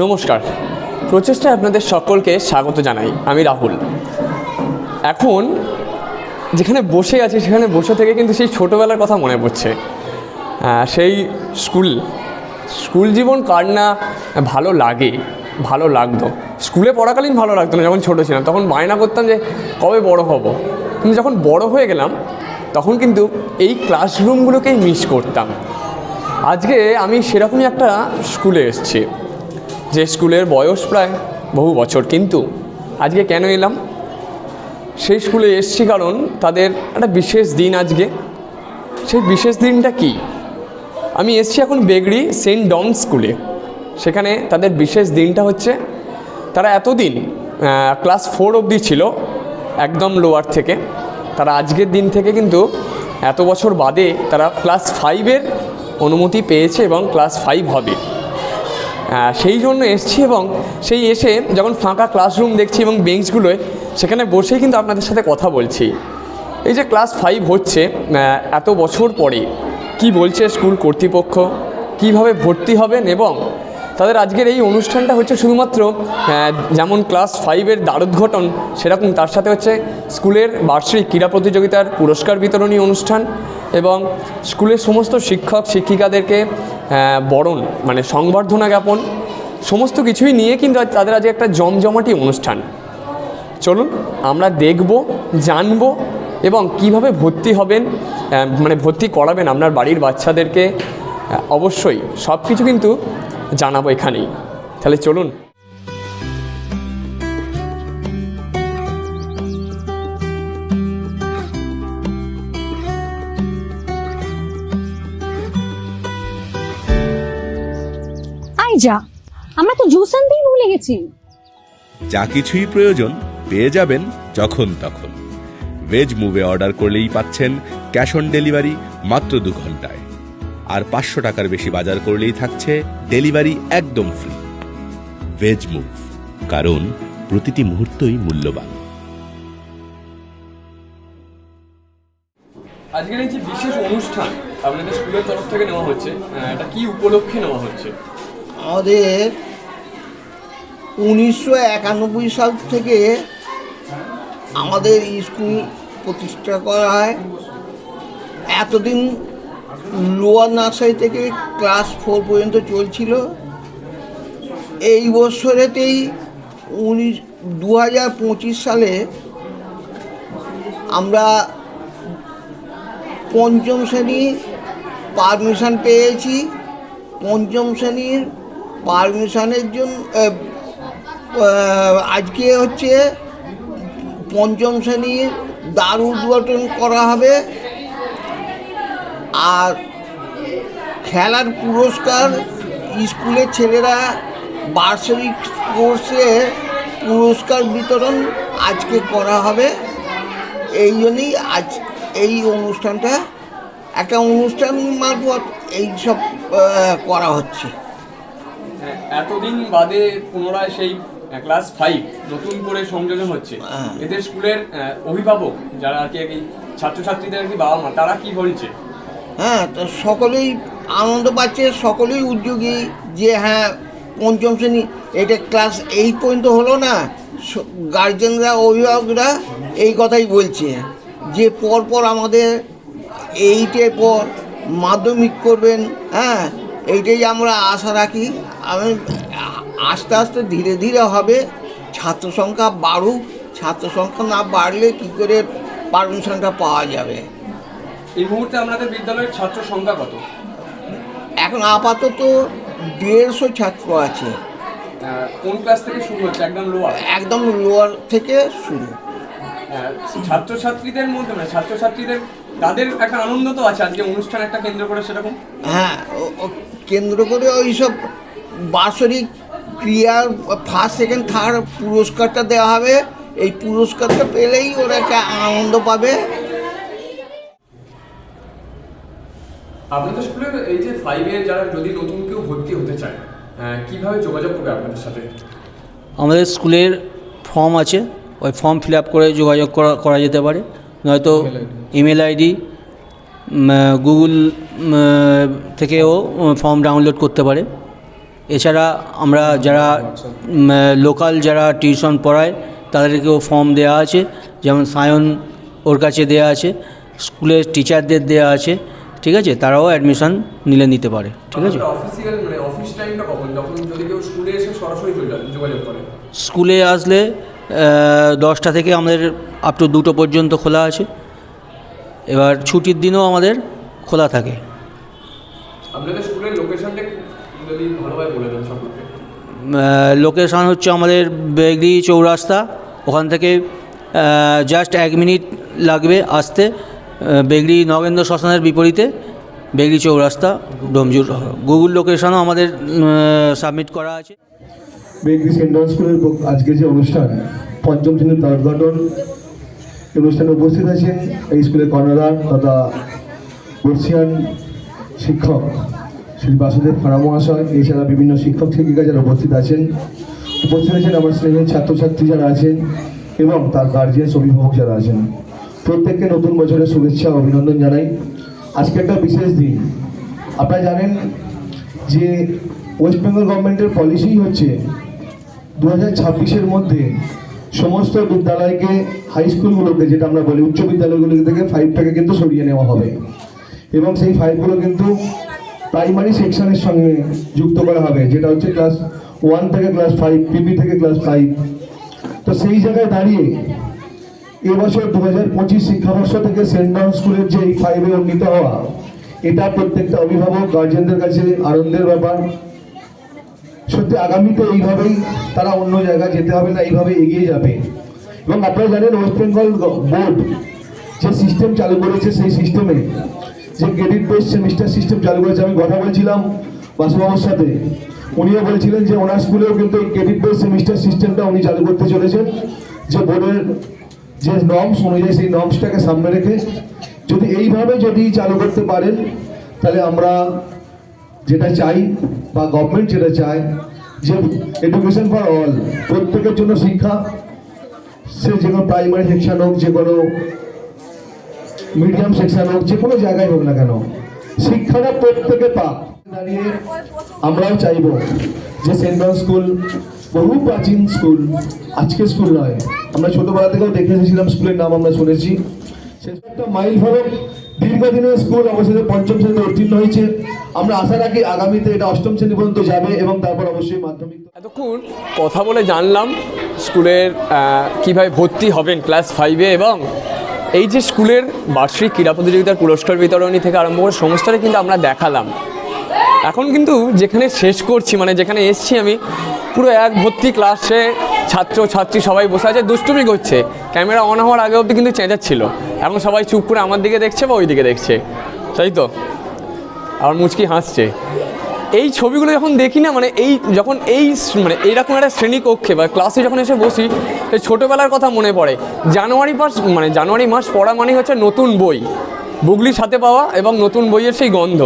নমস্কার। প্রচেষ্টায় আপনাদের সকলকে স্বাগত জানাই। আমি রাহুল। এখন যেখানে বসে আছি সেখানে বসে থেকে কিন্তু সেই ছোটোবেলার কথা মনে পড়ছে। সেই স্কুল। স্কুল জীবন কার না ভালো লাগে? ভালো লাগতো। স্কুলে পড়াকালীন ভালো লাগতো না, যখন ছোটো ছিলাম। তখন বায়না করতাম যে, কবে বড় হব? কিন্তু যখন বড় হয়ে গেলাম, তখন কিন্তু এই ক্লাসরুমগুলোকেই মিস করতাম। আজকে আমি সেরকমই একটা স্কুলে এসেছি। যে স্কুলের বয়স প্রায় বহু বছর। কিন্তু আজকে কেন এলাম? সেই স্কুলে এসেছি কারণ তাদের একটা বিশেষ দিন আজকে। সেই বিশেষ দিনটা কি? আমি এসেছি এখন বেগড়ি সেন্ট ডন স্কুলে। সেখানে তাদের বিশেষ দিনটা হচ্ছে, তারা এতদিন ক্লাস ফোর অবধি ছিল, একদম লোয়ার থেকে। তারা আজকের দিন থেকে কিন্তু এত বছর বাদে তারা ক্লাস ফাইভের অনুমতি পেয়েছে এবং ক্লাস ফাইভ হবে। সেই জন্য এসছি এবং সেই এসে যখন ফাঁকা ক্লাসরুম দেখছি এবং বেঞ্চগুলোয় সেখানে বসেই কিন্তু আপনাদের সাথে কথা বলছি। এই যে ক্লাস ফাইভ হচ্ছে এত বছর পরে কি বলছে স্কুল কর্তৃপক্ষ? কীভাবে ভর্তি হবেন এবং তাদের আজকের এই অনুষ্ঠানটা হচ্ছে শুধুমাত্র যেমন ক্লাস ফাইভের দ্বারোদ্ঘটন, সেরকম তার সাথে হচ্ছে স্কুলের বার্ষিক ক্রীড়া প্রতিযোগিতার পুরস্কার বিতরণী অনুষ্ঠান এবং স্কুলের সমস্ত শিক্ষক, শিক্ষিকাদেরকে বরণ মানে সংবর্ধনা জ্ঞাপন, সমস্ত কিছুই নিয়ে কিন্তু তাদের আজকে একটা জমজমাটি অনুষ্ঠান। চলুন, আমরা দেখব, জানব এবং কীভাবে ভর্তি হবেন মানে ভর্তি করাবেন আপনার বাড়ির বাচ্চাদেরকে। অবশ্যই সব কিছু কিন্তু জানাব এখানেই। তাহলে চলুন। আই যা। আমরা তো জুস আনতেই ভুলে গেছি। যা কিছুই প্রয়োজন পেয়ে যাবেন যখন তখন। ভেজ মুভে অর্ডার করলেই পাচ্ছেন ক্যাশ অন ডেলিভারি মাত্র দু ঘন্টায়। আর পাঁচশো টাকার বেশি বাজার করলেই থাকছে ডেলিভারি একদম ফ্রি। ভেজ মুভ কারণ প্রতিটি মুহূর্তই মূল্যবান। আজকের এই যে বিশেষ অনুষ্ঠান আপনাদের স্কুলের তরফ থেকে নেওয়া হচ্ছে এটা কি উপলক্ষে নেওয়া হচ্ছে? আমাদের উনিশশো একানব্বই সাল থেকে আমাদের স্কুল প্রতিষ্ঠা করা হয়। এতদিন লোয়ার নার্সারি থেকে ক্লাস ফোর পর্যন্ত চলছিল। এই বছরেতেই উনিশ দু হাজার পঁচিশ সালে আমরা পঞ্চম শ্রেণি পারমিশন পেয়েছি। পঞ্চম শ্রেণির পারমিশনের জন্য আজকে হচ্ছে পঞ্চম শ্রেণির দ্বার উদ্ঘাটন করা হবে। আর খেলার পুরস্কার স্কুলের ছেলেরা বার্ষিক স্পোর্টসে পুরস্কার বিতরণ আজকে করা হবে। এই জন্যই আজ এই অনুষ্ঠানটা একটা অনুষ্ঠান মারফত এই সব করা হচ্ছে। হ্যাঁ, এতদিন বাদে পুনরায় সেই ক্লাস ফাইভ নতুন করে সংযোজন হচ্ছে। হ্যাঁ। এদের স্কুলের অভিভাবক যারা আর কি ছাত্রছাত্রীদের আর কি বাবা মা তারা কি বলছে? হ্যাঁ তো সকলেই আনন্দ পাচ্ছে, সকলেই উদ্যোগী যে হ্যাঁ পঞ্চম শ্রেণি, এটা ক্লাস এইট পর্যন্ত হলো না গার্জেনরা অভিভাবকরা এই কথাই বলছে যে পরপর আমাদের এইটের পর মাধ্যমিক করবেন হ্যাঁ এইটাই আমরা আশা রাখি। আমি আস্তে আস্তে ধীরে ধীরে হবে, ছাত্র সংখ্যা বাড়ুক, ছাত্র সংখ্যা না বাড়লে কী করে পারমিশনটা পাওয়া যাবে? এই মুহূর্তে আপনাদের বিদ্যালয়ের ছাত্র সংখ্যা কত? এখন আপাতত দেড়শো ছাত্র আছে। কোন ক্লাস থেকে শুরু হচ্ছে? একদম লোয়ার একদম লোয়ার থেকে শুরু। ছাত্রছাত্রীদের মধ্যে মানে ছাত্রছাত্রীদের তাদের একটা আনন্দ তো আছে আজকে অনুষ্ঠান একটা কেন্দ্র করে সেরকম? হ্যাঁ কেন্দ্র করে ওই সব বাৎসরিক ক্রিয়ার ফার্স্ট সেকেন্ড থার্ড পুরস্কারটা দেওয়া হবে। এই পুরস্কারটা পেলেই ওরা একটা আনন্দ পাবে। আপনাদের স্কুলের এই যে ফাইভে যারা যদি নতুন কেউ ভর্তি হতে চায় কীভাবে যোগাযোগ করবে আপনাদের সাথে? আমাদের স্কুলের ফর্ম আছে ওই ফর্ম ফিল আপ করে যোগাযোগ করা করা যেতে পারে। নয়তো ইমেল আইডি গুগল থেকেও ফর্ম ডাউনলোড করতে পারে। এছাড়া আমরা যারা লোকাল যারা টিউশন পড়ায় তাদেরকেও ফর্ম দেওয়া আছে। যেমন সায়ন ওর কাছে দেওয়া আছে স্কুলের টিচারদের দেওয়া আছে। ঠিক আছে? তারাও অ্যাডমিশন নিলে নিতে পারে। ঠিক আছে? অফিসিয়াল মানে অফিস টাইমটা কখন? যখন যদি কেউ স্কুলে এসে সরাসরি যোগাযোগ করে। স্কুলে আসলে দশটা থেকে আমাদের আপ টু দুটো পর্যন্ত খোলা আছে। এবার ছুটির দিনও আমাদের খোলা থাকে। আপনাদের স্কুলের লোকেশনটা যদি ভালোভাবে বলে দেন সম্পর্কে। লোকেশান হচ্ছে আমাদের বেগড়ি চৌরাস্তা। ওখান থেকে জাস্ট এক মিনিট লাগবে আসতে। বেগড়ি নগেন্দ্র শ্মশানের বিপরীতে, বেগড়ি চৌরাস্তা, ডোমজুর গুগল লোকেশনও আমাদের সাবমিট করা আছে। বেগরি সেন্ট্রাল স্কুলের আজকে যে অনুষ্ঠান, পঞ্চম শ্রেণির উদ্ঘাটন। অনুষ্ঠানে উপস্থিত আছেন এই স্কুলের কর্ণধার তথা বর্ষিয়ান শিক্ষক শ্রী বাসুদেব ফারা মহাশয়, এছাড়া বিভিন্ন শিক্ষক শিক্ষিকা যারা উপস্থিত আছেন। উপস্থিত আছেন আমার শ্রেণির ছাত্রছাত্রী যারা আছেন এবং তার গার্জিয়ান অভিভাবক যারা আছেন। প্রত্যেককে নতুন বছরের শুভেচ্ছা অভিনন্দন জানাই। আজকে একটা বিশেষ দিন। আপনারা জানেন যে ওয়েস্ট বেঙ্গল গভর্নমেন্টের পলিসি হচ্ছে দু হাজার মধ্যে সমস্ত বিদ্যালয়কে হাই স্কুলগুলোকে যেটা আমরা বলি উচ্চ বিদ্যালয়গুলো থেকে ফাইভটাকে কিন্তু সরিয়ে নেওয়া হবে। এবং সেই ফাইভগুলো কিন্তু প্রাইমারি সেকশনের সঙ্গে যুক্ত করা হবে, যেটা হচ্ছে ক্লাস ওয়ান থেকে ক্লাস ফাইভ পিপি থেকে ক্লাস ফাইভ তো সেই জায়গায় দাঁড়িয়ে এবছর দু হাজার পঁচিশ শিক্ষাবর্ষ থেকে সেন্ট জন স্কুলের যে এই ফাইভে উন্নীত হওয়া, এটা প্রত্যেকটা অভিভাবক গার্জেনদের কাছে আনন্দের ব্যাপার। সত্যি আগামীতে এইভাবেই তারা অন্য জায়গায় যেতে হবে না, এইভাবে এগিয়ে যাবে। এবং আপনারা জানেন ওয়েস্ট বেঙ্গল বোর্ড যে সিস্টেম চালু করেছে সেই সিস্টেমে যে ক্রেডিট বেস সেমিস্টার সিস্টেম চালু করেছে, আমি কথা বলছিলাম বাসুবাবুর সাথে। উনিও বলছিলেন যে ওনার স্কুলেও কিন্তু এই ক্রেডিট বেস সেমিস্টার সিস্টেমটা উনি চালু করতে চলেছেন। যে বোর্ডের যে নর্মস অনুযায়ী সেই নর্মসটাকে সামনে রেখে যদি এইভাবে যদি চালু করতে পারেন, তাহলে আমরা যেটা চাই বা গভর্নমেন্ট যেটা চায়, যে এডুকেশন ফর অল প্রত্যেকের জন্য শিক্ষা, সে যে কোনো প্রাইমারি সেকশন হোক, যে কোনো মিডিয়াম সেকশন হোক, যে কোনো জায়গায় হোক না কেন, শিক্ষাটা প্রত্যেকে পাক। দাঁড়িয়ে আমরাও চাইব যে সেন্ট্রাল স্কুল বহু প্রাচীন স্কুল আজকে স্কুল নয় আমরা ছোটবেলা থেকেও দেখে এসেছিলাম স্কুলের নাম আমরা শুনেছি। মাইল ফলক দীর্ঘদিনের স্কুল, অবশেষে পঞ্চম শ্রেণীতে উত্তীর্ণ হয়েছে। আমরা আশা রাখি আগামীতে এটা অষ্টম শ্রেণি পর্যন্ত যাবে এবং তারপর অবশ্যই মাধ্যমিক। এতক্ষণ কথা বলে জানলাম স্কুলের কীভাবে ভর্তি হবেন ক্লাস ফাইভে এবং এই যে স্কুলের বার্ষিক ক্রীড়া প্রতিযোগিতার পুরস্কার বিতরণী থেকে আরম্ভ করে সমস্তটা কিন্তু আমরা দেখালাম। এখন কিন্তু যেখানে শেষ করছি মানে যেখানে এসছি আমি, পুরো এক ভর্তি ক্লাসে ছাত্র, ছাত্রী সবাই বসে আছে, দুষ্টুমি করছে। ক্যামেরা অন হওয়ার আগে অবধি কিন্তু চেঁচাচ্ছিল। এখন সবাই চুপ করে আমার দিকে দেখছে বা ওই দিকে দেখছে। তাই তো? আর মুচকি হাসছে। এই ছবিগুলো যখন দেখি না মানে এই যখন এই মানে এইরকম একটা শ্রেণীকক্ষে বা ক্লাসে যখন এসে বসি এই ছোটোবেলার কথা মনে পড়ে। জানুয়ারি মাস মানে জানুয়ারি মাস পড়া মানে হচ্ছে নতুন বই। বুগলি সাথে পাওয়া এবং নতুন বইয়ের সেই গন্ধ।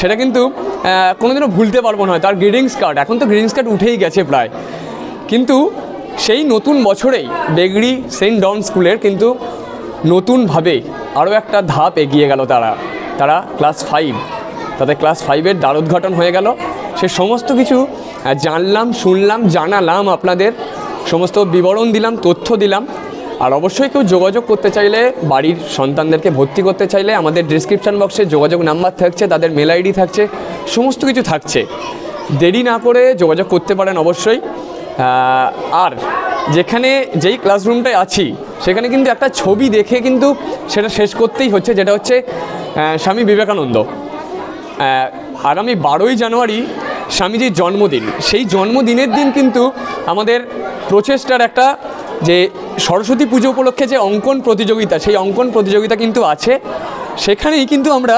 সেটা কিন্তু কোনোদিনও ভুলতে পারব না তার গ্রিডিংস কার্ড এখন তো গ্রিডিংস কার্ড উঠেই গেছে প্রায়। কিন্তু সেই নতুন বছরেই বেগড়ি সেন্ট ডন স্কুলের কিন্তু নতুনভাবে আরও একটা ধাপ এগিয়ে গেল তারা। তারা ক্লাস ফাইভ, তাদের ক্লাস ফাইভের দ্বারোদ্ঘাটন হয়ে গেল। সে সমস্ত কিছু জানলাম, শুনলাম, জানালাম আপনাদের, সমস্ত বিবরণ দিলাম, তথ্য দিলাম। আর অবশ্যই কেউ যোগাযোগ করতে চাইলে, বাড়ির সন্তানদেরকে ভর্তি করতে চাইলে আমাদের ডিসক্রিপশান বক্সে যোগাযোগ নাম্বার থাকছে, তাদের মেল আইডি থাকছে, সমস্ত কিছু থাকছে। দেরি না করে যোগাযোগ করতে পারেন অবশ্যই। আর যেখানে যেই ক্লাসরুমটায় আছি, সেখানে কিন্তু একটা ছবি দেখে কিন্তু সেটা শেষ করতেই হচ্ছে, যেটা হচ্ছে স্বামী বিবেকানন্দ। আগামী বারোই জানুয়ারি স্বামীজির জন্মদিন। সেই জন্মদিনের দিন কিন্তু আমাদের প্রচেষ্টার একটা যে সরস্বতী পুজো উপলক্ষে যে অঙ্কন প্রতিযোগিতা, সেই অঙ্কন প্রতিযোগিতা কিন্তু আছে। সেখানেই কিন্তু আমরা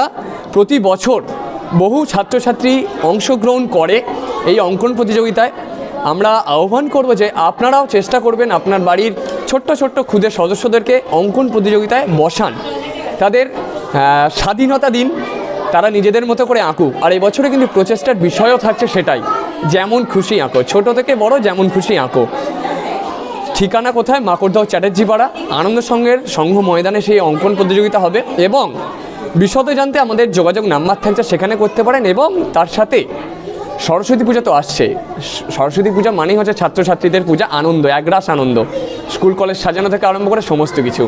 প্রতি বছর বহু ছাত্রছাত্রী অংশগ্রহণ করে এই অঙ্কন প্রতিযোগিতায় আমরা আহ্বান করব যে আপনারাও চেষ্টা করবেন আপনার বাড়ির ছোট্ট ছোট্ট ক্ষুদে সদস্যদেরকে অঙ্কন প্রতিযোগিতায় বসান। তাদের স্বাধীনতা দিন, তারা নিজেদের মতো করে আঁকুক। আর বছরে কিন্তু প্রচেষ্টার বিষয়ও থাকছে সেটাই। যেমন খুশি আঁকো, ছোট থেকে বড় যেমন খুশি আঁকো। ঠিকানা কোথায়? মাকড়দাও চ্যাটার্জি পাড়া আনন্দ সঙ্গের সংঘ ময়দানে সেই অঙ্কন প্রতিযোগিতা হবে এবং বিশদে জানতে আমাদের যোগাযোগ নাম্বার থাকছে, সেখানে করতে পারেন এবং তার সাথে সরস্বতী পূজা তো আসছে সরস্বতী পূজা মানেই হচ্ছে ছাত্রছাত্রীদের পূজা, আনন্দ, একরাশ আনন্দ। স্কুল, কলেজ সাজানো থেকে আরম্ভ করে সমস্ত কিছু।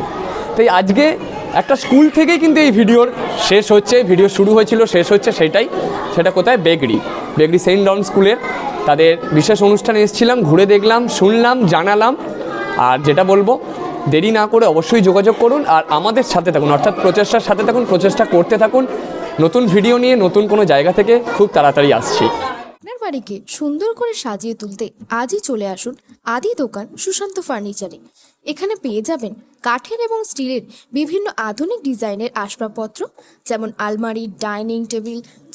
তাই আজকে একটা স্কুল থেকেই কিন্তু এই ভিডিওর শেষ হচ্ছে ভিডিও শুরু হয়েছিল, শেষ হচ্ছে সেটাই। সেটা কোথায়? বেগড়ি। বেগড়ি সেন্ট জন স্কুলের তাদের বিশেষ অনুষ্ঠানে এসেছিলাম, ঘুরে দেখলাম, শুনলাম, জানালাম। আর যেটা বলব, দেরি না করে অবশ্যই যোগাযোগ করুন আর আমাদের সাথে থাকুন, অর্থাৎ প্রচেষ্টার সাথে থাকুন, প্রচেষ্টা করতে থাকুন। নতুন ভিডিও নিয়ে নতুন কোনো জায়গা থেকে খুব তাড়াতাড়ি আসছি। আপনার বাড়িকে সুন্দর করে সাজিয়ে তুলতে আজই চলে আসুন আদি দোকান সুশান্ত ফার্নিচারে। এখানে পেয়ে যাবেন কাঠের এবং স্টিলের বিভিন্ন আধুনিক ডিজাইনের আসবাবপত্র, যেমন আলমারি, ডাইনিং টেবিল